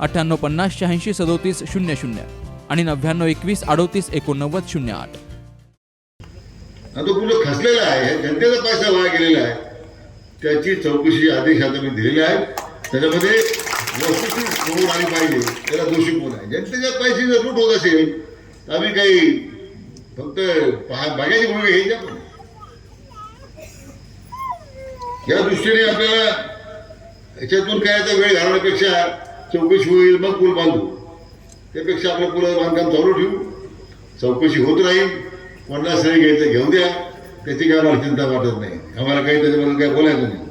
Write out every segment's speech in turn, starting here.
अठ्ठ्याण्णव पन्नास शहाऐंशी सदोतीस शून्य शून्य आणि नव्याण्णव एकवीस अडोतीस एकोणनव्वद शून्य आठ. आणि तो आहे जनतेचा पैसा वाया गेलेला आहे. त्याची चौकशी आदेश आता मी दिलेले आहेत. त्याच्यामध्ये वस्तुस्थिती समोर आली पाहिजे त्याला दोषी कोण आहे? जनतेच्या पैसे जर लूट होत असेल तर आम्ही काही फक्त पहा- बघायची भूमिका घ्यायची आपण. या दृष्टीने आपल्याला याच्यातून काय आता वेळ घालवण्यापेक्षा चौकशी होईल मग पूल बांधू. त्यापेक्षा आपलं पुलाचं बांधकाम चालू ठेवू. चौकशी होत राहील. कोणाला सही घ्यायचं घेऊन द्या. त्याची काय आम्हाला चिंता वाटत नाही. आम्हाला काही त्याच्याबद्दल काय बोलायचं नाही.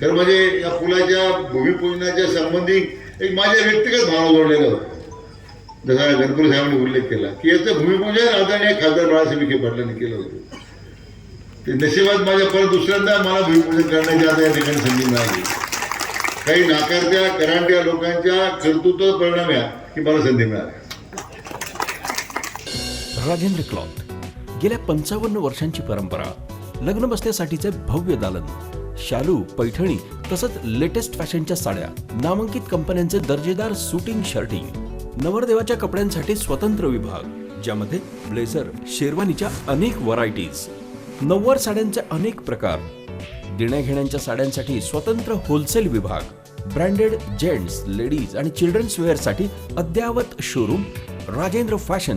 खरं म्हणजे या पुलाच्या भूमिपूजनाच्या संबंधी एक माझ्या व्यक्तिगत भावना जोडलेलं होतं. जसा गणपती साहेबांनी उल्लेख केला की याचं भूमिपूजन आदरणीय खासदार बाळासाहेब विखे पाटलांनी केलं होतं. ते नशिबात माझ्या परत दुसऱ्यांदा मला भूमिपूजन करण्याची आता या ठिकाणी संधी मिळाली. काही नाकारत्या करांट्या लोकांच्या कर्तृत्व परिणाम या की मला संधी मिळाली. राजेंद्र क्लॉथ गेल्या पंचावन्न वर्षांची परंपरा लग्न बसण्यासाठीचे भव्य दालन शालू पैठणी तसंच लेटेस्ट फॅशनच्या साड्या नामांकित कंपन्यांचे दर्जेदार सुटिंग शर्टिंग नवरदेवाच्या कपड्यांसाठी स्वतंत्र विभाग ज्यामध्ये ब्लेझर शेरवानीच्या अनेक व्हरायटीज नव्वार साड्यांचे अनेक प्रकार देण्याघेण्यांच्या साड्यांसाठी स्वतंत्र होलसेल विभाग ब्रँडेड जेंट्स लेडीज आणि चिल्ड्रन्स वेअरसाठी अद्ययावत शोरूम राजेंद्र फॅशन.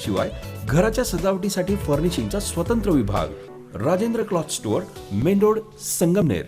शिवाय घराच्या सजावटीसाठी फर्निशिंगचा स्वतंत्र विभाग Rajendra cloth store main road Sangamner.